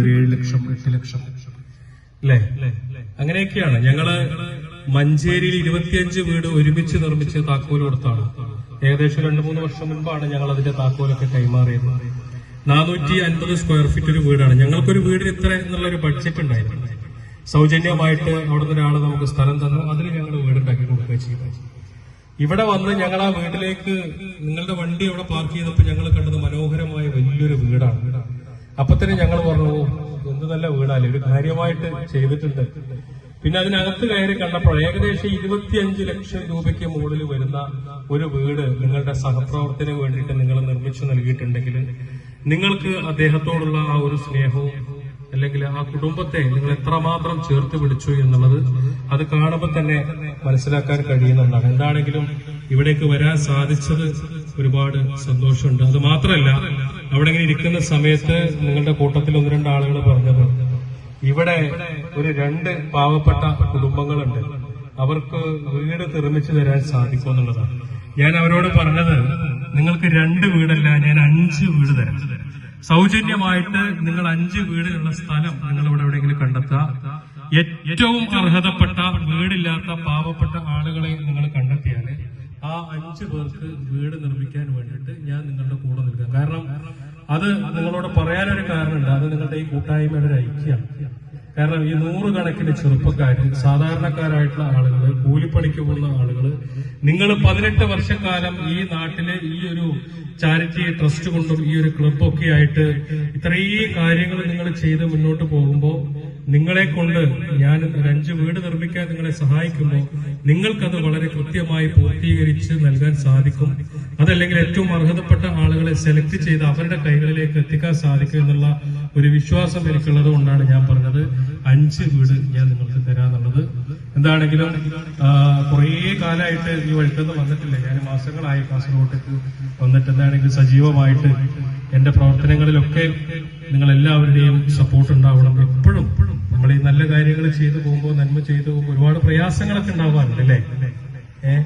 ഒരു ഏഴ് ലക്ഷം എട്ട് ലക്ഷം. അല്ലേ അങ്ങനെയൊക്കെയാണ്. ഞങ്ങൾ മഞ്ചേരിയിൽ ഇരുപത്തിയഞ്ച് വീട് ഒരുമിച്ച് നിർമ്മിച്ച് താക്കോൽ കൊടുത്താണ് ഏകദേശം രണ്ടു മൂന്ന് വർഷം മുൻപാണ് ഞങ്ങൾ അതിന്റെ താക്കോലൊക്കെ കൈമാറിയത്. നാനൂറ്റി അൻപത് സ്ക്വയർ ഫീറ്റ് ഒരു വീടാണ്. ഞങ്ങൾക്കൊരു വീടിന് ഇത്ര എന്നുള്ള ഒരു ബഡ്ജറ്റ് ഉണ്ടായിരുന്നു. സൗജന്യമായിട്ട് അവിടുന്ന് ഒരാൾ നമുക്ക് സ്ഥലം തന്നു. അതിൽ ഞങ്ങൾ വീടുണ്ടാക്കി കൊടുക്കുകയും ചെയ്തു. ഇവിടെ വന്ന് ഞങ്ങൾ ആ വീട്ടിലേക്ക് നിങ്ങളുടെ വണ്ടി അവിടെ പാർക്ക് ചെയ്തപ്പോൾ ഞങ്ങൾ കണ്ടത് മനോഹരമായ വലിയൊരു വീടാണ്. അപ്പൊ തന്നെ ഞങ്ങൾ പറഞ്ഞു "ഓ, എന്ത് നല്ല വീടല്ലേ ഒരു കാര്യമായിട്ട് ചെയ്തിട്ടുണ്ട്. പിന്നെ അതിനകത്ത് കയറി കണ്ടപ്പോൾ ഏകദേശം ഇരുപത്തിയഞ്ച് ലക്ഷം രൂപയ്ക്ക് മുകളിൽ വരുന്ന ഒരു വീട് നിങ്ങളുടെ സഹപ്രവർത്തന വേണ്ടിയിട്ട് നിങ്ങൾ നിർമ്മിച്ചു നൽകിയിട്ടുണ്ടെങ്കിൽ നിങ്ങൾക്ക് അദ്ദേഹത്തോടുള്ള ആ ഒരു സ്നേഹവും അല്ലെങ്കിൽ ആ കുടുംബത്തെ നിങ്ങൾ എത്രമാത്രം ചേർത്ത് പിടിച്ചു എന്നുള്ളത് അത് കാണുമ്പോൾ തന്നെ മനസ്സിലാക്കാൻ കഴിയുന്നുണ്ടാണ് എന്താണെങ്കിലും ഇവിടേക്ക് വരാൻ സാധിച്ചത് ഒരുപാട് സന്തോഷമുണ്ട്. അത് മാത്രമല്ല അവിടെ ഇങ്ങനെ ഇരിക്കുന്ന സമയത്ത് നിങ്ങളുടെ കൂട്ടത്തിൽ ഒന്ന് രണ്ട് ആളുകൾ പറഞ്ഞത് ഇവിടെ ഒരു രണ്ട് പാവപ്പെട്ട കുടുംബങ്ങളുണ്ട്. അവർക്ക് വീട് നിർമ്മിച്ചു തരാൻ സാധിക്കും എന്നുള്ളതാണ്. ഞാൻ അവരോട് പറഞ്ഞത് നിങ്ങൾക്ക് രണ്ട് വീടല്ല ഞാൻ അഞ്ച് വീട് തരാം. സൗജന്യമായിട്ട് നിങ്ങൾ അഞ്ച് വീടുകളുള്ള സ്ഥലം നിങ്ങൾ ഇവിടെ എവിടെയെങ്കിലും കണ്ടെത്തുക. ഏറ്റവും അർഹതപ്പെട്ട വീടില്ലാത്ത പാവപ്പെട്ട ആളുകളെ നിങ്ങൾ കണ്ടെത്തിയാൽ ആ അഞ്ച് പേർക്ക് വീട് നിർമ്മിക്കാൻ വേണ്ടിയിട്ട് ഞാൻ നിങ്ങളുടെ കൂടെ നിൽക്കാം. കാരണം അത് നിങ്ങളോട് പറയാനൊരു കാരണമുണ്ട്. അത് നിങ്ങളുടെ ഈ കൂട്ടായ്മയുടെ ഒരു ഐക്യമാണ് കാരണം ഈ നൂറുകണക്കിന് ചെറുപ്പക്കാർ സാധാരണക്കാരായിട്ടുള്ള ആളുകൾ കൂലിപ്പണിക്ക് പോകുന്ന ആളുകൾ നിങ്ങൾ പതിനെട്ട് വർഷക്കാലം ഈ നാട്ടിലെ ഈ ഒരു ചാരിറ്റി ട്രസ്റ്റ് കൊണ്ടും ഈ ഒരു ക്ലബൊക്കെ ആയിട്ട് ഇത്രയും കാര്യങ്ങൾ നിങ്ങൾ ചെയ്ത് മുന്നോട്ട് പോകുമ്പോൾ നിങ്ങളെ കൊണ്ട് ഞാൻ ഒരു അഞ്ച് വീട് നിർമ്മിക്കാൻ നിങ്ങളെ സഹായിക്കുമ്പോൾ നിങ്ങൾക്കത് വളരെ കൃത്യമായി പൂർത്തീകരിച്ച് നൽകാൻ സാധിക്കും. അതല്ലെങ്കിൽ ഏറ്റവും അർഹതപ്പെട്ട ആളുകളെ സെലക്ട് ചെയ്ത് അവരുടെ കൈകളിലേക്ക് എത്തിക്കാൻ സാധിക്കും എന്നുള്ള ഒരു വിശ്വാസം എനിക്കുള്ളത് കൊണ്ടാണ് ഞാൻ പറഞ്ഞത്. അഞ്ച് വീട് ഞാൻ നിങ്ങൾക്ക് തരാന്നുള്ളത്. എന്താണെങ്കിലും കുറേ കാലമായിട്ട് ഈ വഴുക്കെന്ന് വന്നിട്ടില്ല. ഞാൻ മാസങ്ങളായി കാസർഗോട്ടേക്ക് വന്നിട്ട് എന്താണെങ്കിലും സജീവമായിട്ട് എന്റെ പ്രവർത്തനങ്ങളിലൊക്കെ നിങ്ങൾ എല്ലാവരുടെയും സപ്പോർട്ട് ഉണ്ടാവണം. എപ്പോഴും നമ്മൾ ഈ നല്ല കാര്യങ്ങൾ ചെയ്തു പോകുമ്പോൾ നന്മ ചെയ്തു പോകുമ്പോൾ ഒരുപാട് പ്രയാസങ്ങളൊക്കെ ഉണ്ടാവാറുണ്ട് അല്ലേ? ഏഹ്